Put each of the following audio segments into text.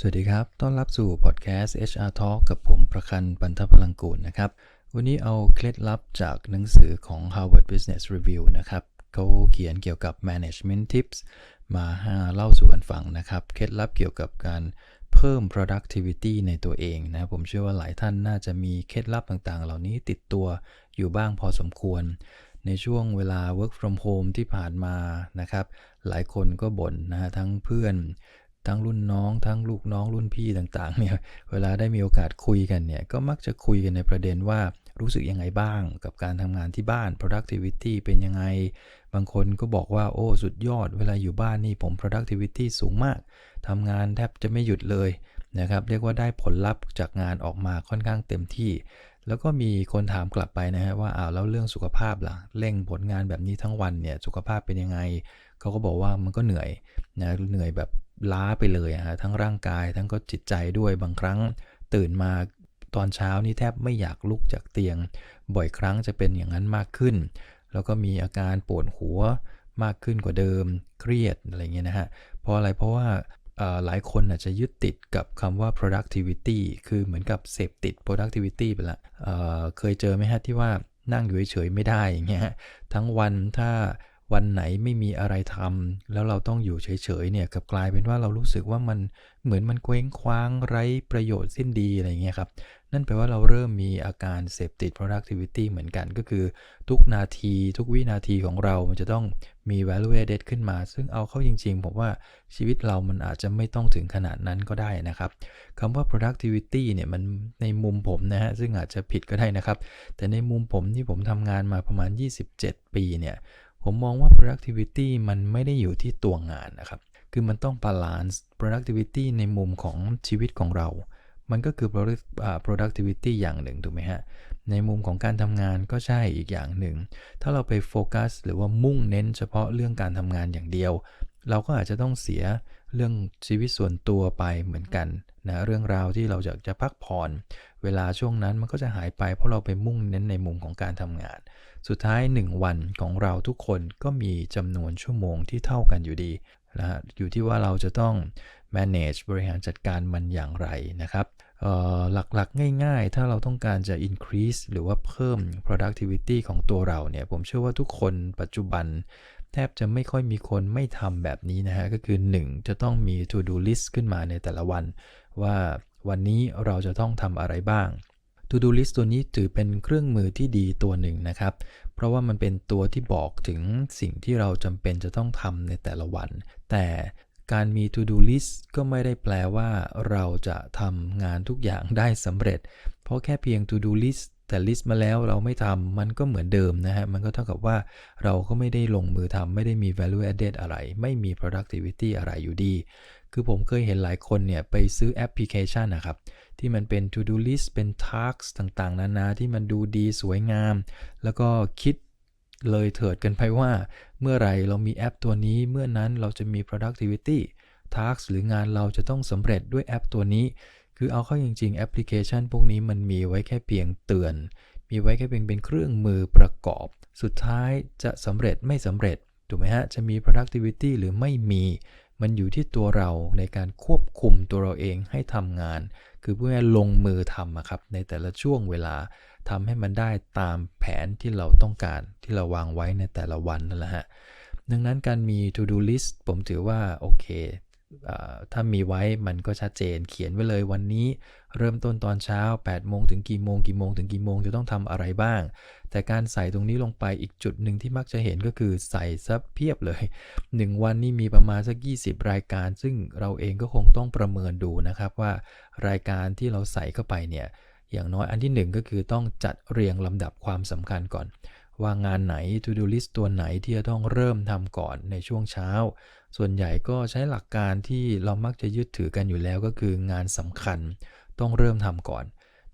สวัสดีครับ ต้อนรับสู่พอดแคสต์ HR Talk กับผมประคันปันทพลังกูลนะครับ วันนี้เอาเคล็ดลับจากหนังสือของ Harvard Business Review นะครับเขาเขียนเกี่ยวกับ management tips มาห้เล่าสู่กันฟังนะครับ เคล็ดลับเกี่ยวกับการเพิ่ม productivity ในตัวเองนะผมเชื่อว่าหลายท่านน่าจะมีเคล็ดลับต่างๆ เหล่านี้ติดตัวอยู่บ้างพอสมควร ในช่วงเวลา work from home ที่ผ่านมานะครับ หลายคนก็บ่นนะฮะทั้งเพื่อน ทั้งรุ่นน้อง ทั้งลูกน้องรุ่นพี่ต่างๆเนี่ยเวลาได้มีโอกาสคุยกันเนี่ยก็มักจะคุยกันในประเด็นว่ารู้สึกยังไงบ้างกับการทำงานที่บ้าน productivity เป็นยังไง บางคนก็บอกว่าโอ้สุดยอด เวลาอยู่บ้านนี่ผม productivity สูงมากทำงานแทบจะไม่หยุดเลยนะครับ เรียกว่าได้ผลลัพธ์จากงานออกมาค่อนข้างเต็มที่ แล้วก็มีคนถามกลับไปนะฮะว่าอ้าวแล้วเรื่องสุขภาพล่ะเร่งผลงานแบบนี้ทั้งวันเนี่ยสุขภาพเป็นยังไงเขาก็บอกว่ามันก็เหนื่อยนะเหนื่อยแบบ ล้าไปเลยฮะทั้งร่างกายทั้งก็จิตใจด้วยบางครั้งตื่นมาตอนเช้านี่แทบไม่อยากลุกจากเตียง บ่อยครั้งจะเป็นอย่างนั้นมากขึ้น แล้วก็มีอาการปวดหัวมากขึ้นกว่าเดิมเครียดอะไรเงี้ยนะฮะเพราะอะไรเพราะว่าหลายคนอาจจะยึดติดกับคำว่า productivity คือเหมือนกับเสพติด productivity ไปละเเคยเจอไหมฮะที่ว่านั่งอยู่เฉยๆไม่ได้อย่างเงี้ยทั้งวันถ้า วันไหนไม่มีอะไรทำแล้วเราต้องอยู่เฉยๆเนี่ยกับกลายเป็นว่าเรารู้สึกว่ามันเหมือนมันเคว้งคว้างไร้ประโยชน์สิ้นดีอะไรเงี้ยครับนั่นแปลว่าเราเริ่มมีอาการเสพติด productivity เหมือนกันก็คือ ทุกนาทีทุกวินาทีของเรา มันจะต้องมี value added ขึ้นมา ซึ่งเอาเข้าจริงๆ ผมว่าชีวิตเรามันอาจจะไม่ต้องถึงขนาดนั้นก็ได้นะครับคำว่า productivity เนี่ยมันในมุมผมนะฮะซึ่งอาจจะผิดก็ได้นะครับ แต่ในมุมผมที่ผมทำงานมาประมาณ 27 ปีเนี่ย ผมมองว่า productivity มันไม่ได้อยู่ที่ตัวงานนะครับ คือมันต้อง balance productivity ในมุมของชีวิตของเรา มันก็คือ productivity อย่างหนึ่งถูกไหมฮะ ในมุมของการทำงานก็ใช่อีกอย่างหนึ่ง ถ้าเราไปโฟกัสหรือว่ามุ่งเน้นเฉพาะเรื่องการทำงานอย่างเดียว เราก็อาจจะต้องเสียเรื่องชีวิตส่วนตัวไปเหมือนกันนะเรื่องราวที่เราอยากจะพักผ่อน เวลาช่วงนั้นมันก็จะหายไปเพราะเราไปมุ่งเน้นในมุมของการทำงาน สุดท้าย 1 วันของเราทุกคนก็มีจำนวนชั่วโมงที่เท่ากันอยู่ดีนะฮะอยู่ที่ว่าเราจะต้อง manage บริหารจัดการมันอย่างไรนะครับหลักๆ ง่ายๆ ถ้าเราต้องการจะ increase หรือว่าเพิ่ม productivity ของตัวเราเนี่ย ผมเชื่อว่าทุกคนปัจจุบัน แทบจะไม่ค่อยมีคนไม่ทำแบบนี้นะฮะ ก็คือ 1 จะต้องมี to do list ขึ้นมาในแต่ละวัน ว่าวันนี้เราจะต้องทำอะไรบ้าง To Do List ตัวนี้ถือเป็นเครื่องมือที่ดีตัวหนึ่งนะครับ เพราะว่ามันเป็นตัวที่บอกถึงสิ่งที่เราจำเป็นจะต้องทำในแต่ละวัน แต่การมี To Do List ก็ไม่ได้แปลว่าเราจะทำงานทุกอย่างได้สำเร็จ เพราะแค่เพียง To Do List แต่ลิสต์มาแล้วเราไม่ทำมันก็เหมือนเดิมนะฮะ มันก็เท่ากับว่าเราก็ไม่ได้ลงมือทำไม่ได้มี value added อะไร ไม่มี productivity อะไรอยู่ดี คือผมเคยเห็นหลายคนเนี่ยไปซื้อแอปพลิเคชันนะครับ ที่มันเป็น to do list เป็น Task ต่างๆ นานาที่มันดูดีสวยงาม แล้วก็คิดเลยเถิดกันไปว่า เมื่อไรเรามีแอปตัวนี้เมื่อนั้นเราจะมี productivity task หรืองานเราจะต้องสำเร็จด้วยแอปตัวนี้ คือเอาเข้าจริงๆแอปพลิเคชัน พวกนี้มันมีไว้แค่เพียงเตือน มีไว้แค่เพียงเป็นเครื่องมือประกอบ สุดท้ายจะสำเร็จไม่สำเร็จถูกไหมฮะ จะมี productivity หรือไม่มี มันอยู่ที่ตัวเราในการควบคุมตัวเราเองให้ทำงาน คือเพื่อลงมือทำครับในแต่ละช่วงเวลาทำให้มันได้ตามแผนที่เราต้องการที่เราวางไว้ในแต่ละวันนั่นแหละฮะดังนั้นการมี to do list ผมถือว่าโอเค ถ้ามีไว้มันก็ชัดเจนเขียนไว้เลยวันนี้ เริ่มต้นตอนเช้า8โมงถึงกี่โมงกี่โมงถึงกี่โมงจะต้องทำอะไรบ้าง แต่การใส่ตรงนี้ลงไปอีกจุดหนึ่งที่มักจะเห็นก็คือใส่ซับเพียบเลย 1 วันนี้มีประมาณสัก 20 รายการ ซึ่งเราเองก็คงต้องประเมินดูนะครับว่ารายการที่เราใส่เข้าไปเนี่ยอย่างน้อยอันที่ 1 ก็คือต้องจัดเรียงลำดับความสำคัญก่อน ว่างานไหน to do list ตัวไหนที่จะต้องเริ่มทำก่อนในช่วงเช้า ส่วนใหญ่ก็ใช้หลักการที่เรามักจะยึดถือกันอยู่แล้วก็คืองานสำคัญต้องเริ่มทำก่อน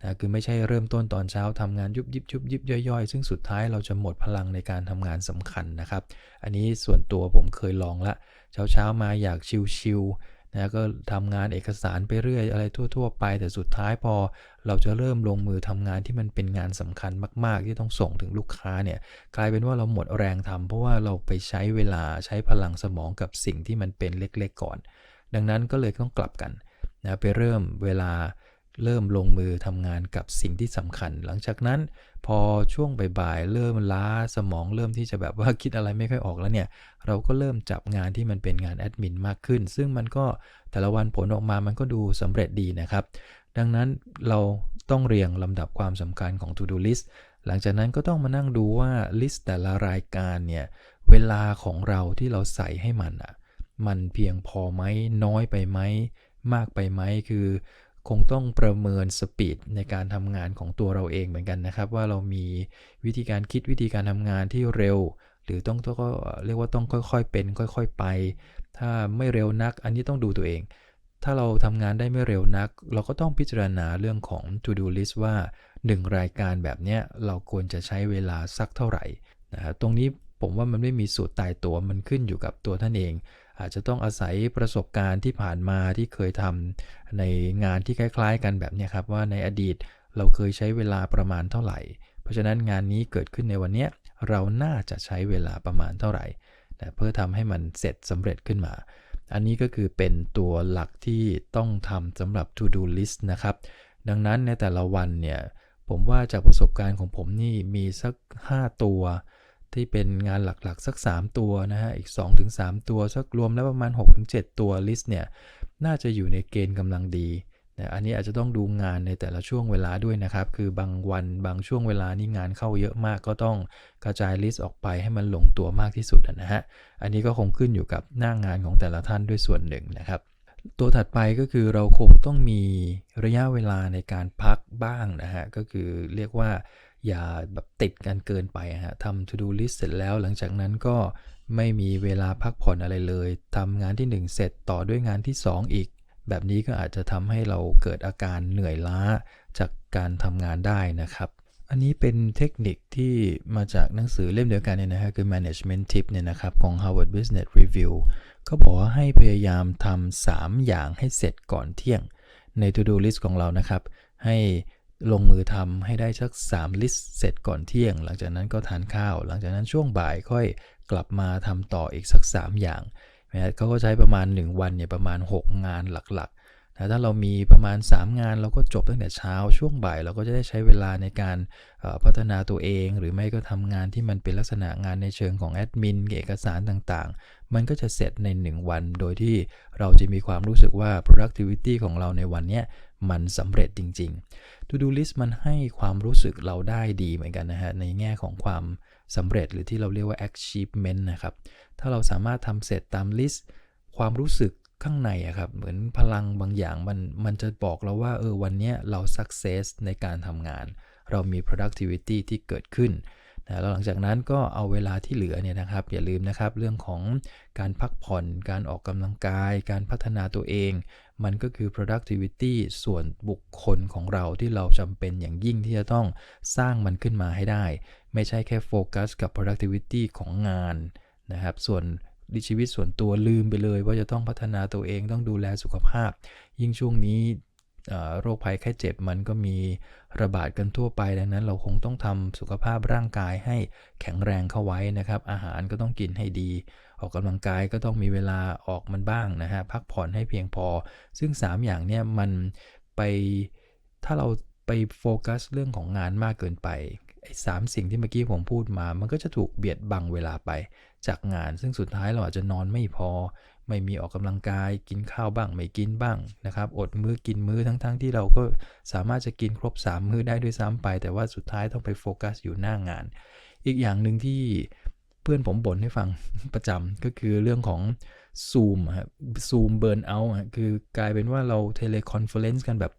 นะคือไม่ใช่เริ่มต้นตอนเช้าทำงานยุบยิบยุบยิบย่อยๆ ซึ่งสุดท้ายเราจะหมดพลังในการทำงานสำคัญนะครับ อันนี้ส่วนตัวผมเคยลองละ เช้าเช้ามาอยากชิว นะก็ทำงานเอกสารไปเรื่อยอะไรทั่ว ๆ ไป แต่สุดท้ายพอเราจะเริ่มลงมือทำงานที่มันเป็นงานสำคัญมาก ๆ ที่ต้องส่งถึงลูกค้าเนี่ยกลายเป็นว่าเราหมดแรงทำเพราะว่าเราไปใช้เวลาใช้พลังสมองกับสิ่งที่มันเป็นเล็กๆก่อน ดังนั้นก็เลยต้องกลับกันนะไปเริ่มเวลาเริ่มลงมือทำงานกับสิ่งที่สำคัญ หลังจากนั้น พอช่วงบ่ายๆเริ่มล้าสมองเริ่มที่จะแบบว่าคิดอะไรไม่ค่อยออกแล้วเนี่ย เราก็เริ่มจับงานที่มันเป็นงานแอดมินมากขึ้น ซึ่งมันก็แต่ละวันผลออกมามันก็ดูสำเร็จดีนะครับ ดังนั้นเราต้องเรียงลำดับความสำคัญของ To Do List หลังจากนั้นก็ต้องมานั่งดูว่าลิสต์แต่ละรายการเนี่ยเวลาของเราที่เราใส่ให้มันอะมันเพียงพอไหมน้อยไปไหมมากไปไหมคือ คงต้องประเมินสปีดในการทำงานของตัวเราเองเหมือนกันนะครับ ว่าเรามีวิธีการคิดวิธีการทำงานที่เร็ว หรือต้องก็เรียกว่าต้องค่อยๆเป็น ค่อย ๆไป ถ้าไม่เร็วนัก อันนี้ต้องดูตัวเอง ถ้าเราทำงานได้ไม่เร็วนัก เราก็ต้องพิจารณาเรื่องของ to do list ว่า 1 รายการแบบนี้เราควรจะใช้เวลาสักเท่าไหร่นะตรงนี้ผมว่ามันไม่มีสูตรตายตัวมันขึ้นอยู่กับตัวท่านเอง อาจจะต้องอาศัยประสบการณ์ที่ผ่านมาที่เคยทำในงานที่คล้ายๆ กันแบบนี้ครับว่าในอดีตเราเคยใช้เวลาประมาณเท่าไหร่ เพราะฉะนั้นงานนี้เกิดขึ้นในวันนี้เราน่าจะใช้เวลาประมาณเท่าไหร่เพื่อทำให้มันเสร็จสำเร็จขึ้นมา อันนี้ก็คือเป็นตัวหลักที่ต้องทำสำหรับ to do list นะครับ ดังนั้นในแต่ละวันเนี่ยผมว่าจากประสบการณ์ของผมนี่มีสัก 5 ตัว ที่เป็นงานหลักๆ สัก 3 ตัวนะฮะ อีก 2-3 ตัวสักรวมแล้วประมาณ 6-7 ตัวลิสต์เนี่ย น่าจะอยู่ในเกณฑ์กำลังดีนะอันนี้อาจจะต้องดูงานในแต่ละช่วงเวลาด้วยนะครับ คือบางวันบางช่วงเวลานี่งานเข้าเยอะมากก็ต้องกระจายลิสต์ออกไปให้มันลงตัวมากที่สุดนะฮะ อันนี้ก็คงขึ้นอยู่กับหน้างงานของแต่ละท่านด้วยส่วนหนึ่งนะครับ ตัวถัดไปก็คือเราคงต้องมีระยะเวลาในการพักบ้างนะฮะ ก็คือเรียกว่า อย่าแบบติดกันเกินไปฮะทำ to do list เสร็จแล้ว หลังจากนั้นก็ไม่มีเวลาพักผ่อนอะไรเลยทำงานที่ 1 เสร็จต่อด้วยงานที่ 2 อีก แบบนี้ก็อาจจะทำให้เราเกิดอาการเหนื่อยล้าจากการทำงานได้นะครับ อันนี้เป็นเทคนิคที่มาจากหนังสือเล่มเดียวกันเนี่ยนะฮะคือ management tip เนี่ยนะครับของ Harvard Business Review เขาบอกว่าให้พยายามทำ3อย่างให้เสร็จก่อนเที่ยงใน to do list ของเรานะครับ ให้ ลงมือทำให้ได้สัก 3 ลิสต์เสร็จก่อนเที่ยง หลังจากนั้นก็ทานข้าว หลังจากนั้นช่วงบ่ายค่อยกลับมาทำต่ออีกสัก 3 อย่างนะเขาก็ใช้ประมาณ 1 วันเนี่ยประมาณ 6 งานหลัก นะถ้าเรามีประมาณ 3 งานเราก็จบตั้งแต่เช้าช่วงบ่าย เราก็จะได้ใช้เวลาในการพัฒนาตัวเอง หรือไม่ก็ทำงานที่มันเป็นลักษณะงานในเชิงของแอดมินเอกสารต่างๆ มันก็จะเสร็จใน 1 วัน โดยที่เราจะมีความรู้สึกว่า productivity ของเราในวันนี้มันสำเร็จจริงๆ To Do List มันให้ความรู้สึกเราได้ดีเหมือนกันนะฮะในแง่ของความสำเร็จหรือที่เราเรียกว่า achievement นะครับถ้าเราสามารถทำเสร็จตามลิสต์ความรู้สึก ข้างในอะครับ เหมือนพลังบางอย่างมันมันจะบอกเราว่าเออวันนี้เรา success ในการทำงาน เรามี productivity ที่เกิดขึ้นนะแล้วหลังจากนั้นก็เอาเวลาที่เหลือเนี่ยนะครับ อย่าลืมนะครับเรื่องของการพักผ่อน การออกกำลังกาย การพัฒนาตัวเอง มันก็คือ productivity ส่วนบุคคลของเราที่เราจำเป็นอย่างยิ่งที่จะต้องสร้างมันขึ้นมาให้ได้ ไม่ใช่แค่โฟกัสกับ productivity ของงานนะครับ ส่วน ชีวิตส่วนตัวลืมไปเลย ว่าจะต้องพัฒนาตัวเองต้องดูแลสุขภาพ ยิ่งช่วงนี้โรคภัยแค่เจ็บมันก็มีระบาดกันทั่วไปดังนั้น เราคงต้องทำสุขภาพร่างกายให้แข็งแรงเข้าไว้นะครับ อาหารก็ต้องกินให้ดี ออกกำลังกายก็ต้องมีเวลาออกมันบ้างนะฮะพักผ่อนให้เพียงพอ ซึ่ง 3 อย่างเนี้ยมันไปถ้าเราไปโฟกัสเรื่องของงานมากเกินไปไอ้สามสิ่งที่เมื่อกี้ผมพูดมา มันก็จะถูกเบียดบังเวลาไป จากงาน ซึ่งสุดท้ายเราอาจจะนอนไม่พอ ไม่มีออกกำลังกาย กินข้าวบ้าง ไม่กินบ้างนะครับ อดมื้อกินมื้อทั้งๆทที่เราก็สามารถจะกินครบ 3 มื้อได้ด้วยซ้ำไป แต่ว่าสุดท้ายต้องไปโฟกัสอยู่หน้างาน อีกอย่างหนึ่งที่เพื่อนผมบ่นให้ฟังประจำก็คือเรื่องของ Zoom ครับ Zoom burn out คือกลายเป็นว่าเราเทเลคอนเฟอเรนซ์กันแบบ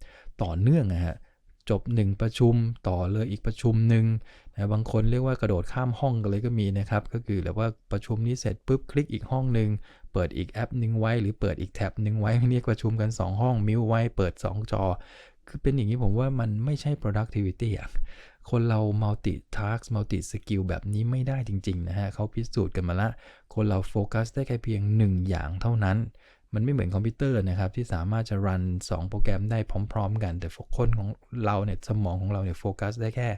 ต่อเนื่องนะฮะจบ 1 ประชุมต่อเลยอีกประชุมหนึ่ง นะบางคนเรียกว่ากระโดดข้ามห้องกันเลยก็มีนะครับ ก็คือแบบว่าประชุมนี้เสร็จปุ๊บคลิกอีกห้องหนึ่งเปิดอีกแอปหนึ่งไว้ หรือเปิดอีกแท็บหนึ่งไว้เรียกประชุมกัน 2 ห้องมิวไว้เปิด 2 จอ คือเป็นอย่างนี้ผมว่ามันไม่ใช่ productivity อะคนเรา multi task multi skill แบบนี้ไม่ได้จริงๆนะฮะเขาพิสูจน์กันมาละ คนเราโฟกัสได้แค่เพียง 1 อย่างเท่านั้น มันไม่เหมือนคอมพิวเตอร์นะครับ ที่สามารถจะรัน 2 โปรแกรมได้พร้อม ๆ กัน แต่คนของเราเนี่ยสมองของเราเนี่ยโฟกัสได้แค่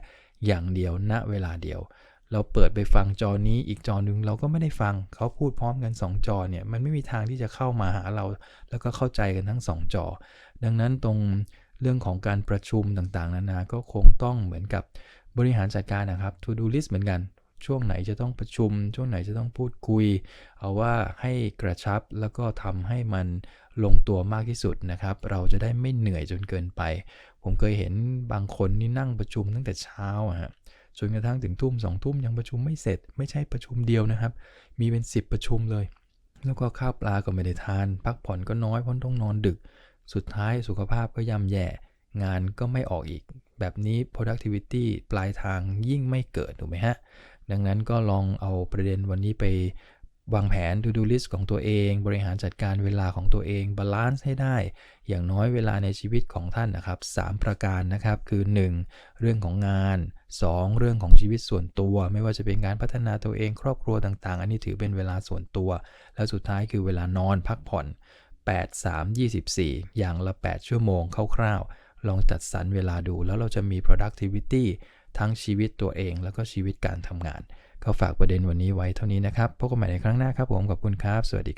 อย่างเดียวณเวลาเดียว เราเปิดไปฟังจอนี้อีกจอนึงเราก็ไม่ได้ฟังเขาพูดพร้อมกัน 2 จอเนี่ยมันไม่มีทางที่จะเข้ามาหาเรา แล้วก็เข้าใจกันทั้ง 2 จอ ดังนั้นตรงเรื่องของการประชุมต่างๆนานาก็คงต้องเหมือนกับบริหารจัดการนะครับ to do list เหมือนกัน ช่วงไหนจะต้องประชุม ช่วงไหนจะต้องพูดคุย เอาว่าให้กระชับแล้วก็ทำให้มันลงตัวมากที่สุดนะครับ เราจะได้ไม่เหนื่อยจนเกินไป ผมเคยเห็นบางคนนี่นั่งประชุมตั้งแต่เช้าฮะจนกระทั่งถึงทุ่มสองทุ่มยังประชุมไม่เสร็จ ไม่ใช่ประชุมเดียวนะครับ มีเป็น 10 ประชุมเลย แล้วก็ข้าวปลาก็ไม่ได้ทาน พักผ่อนก็น้อยเพราะต้องนอนดึก สุดท้ายสุขภาพก็ย่ำแย่ งานก็ไม่ออกอีก แบบนี้ productivity ปลายทางยิ่งไม่เกิดถูกไหมฮะ ดังนั้นก็ลองเอาประเด็นวันนี้ไปวางแผน to do list ของตัวเอง บริหารจัดการเวลาของตัวเองบาลานซ์ให้ได้ อย่างน้อยเวลาในชีวิตของท่านนะครับ 3 ประการนะครับคือ 1. เรื่องของงาน 2. เรื่องของชีวิตส่วนตัว ไม่ว่าจะเป็นการพัฒนาตัวเองครอบครัวต่างๆ อันนี้ถือเป็นเวลาส่วนตัว แล้วสุดท้ายคือเวลานอนพักผ่อน 8 3 24 อย่างละ 8 ชั่วโมงคร่าวๆลองจัดสรรเวลาดูแล้วเราจะมี productivity ทั้งชีวิตตัวเอง แล้วก็ชีวิตการทำงาน ก็ฝากประเด็นวันนี้ไว้เท่านี้นะครับพบกันใหม่ในครั้งหน้าครับผมขอบคุณครับ สวัสดีครับ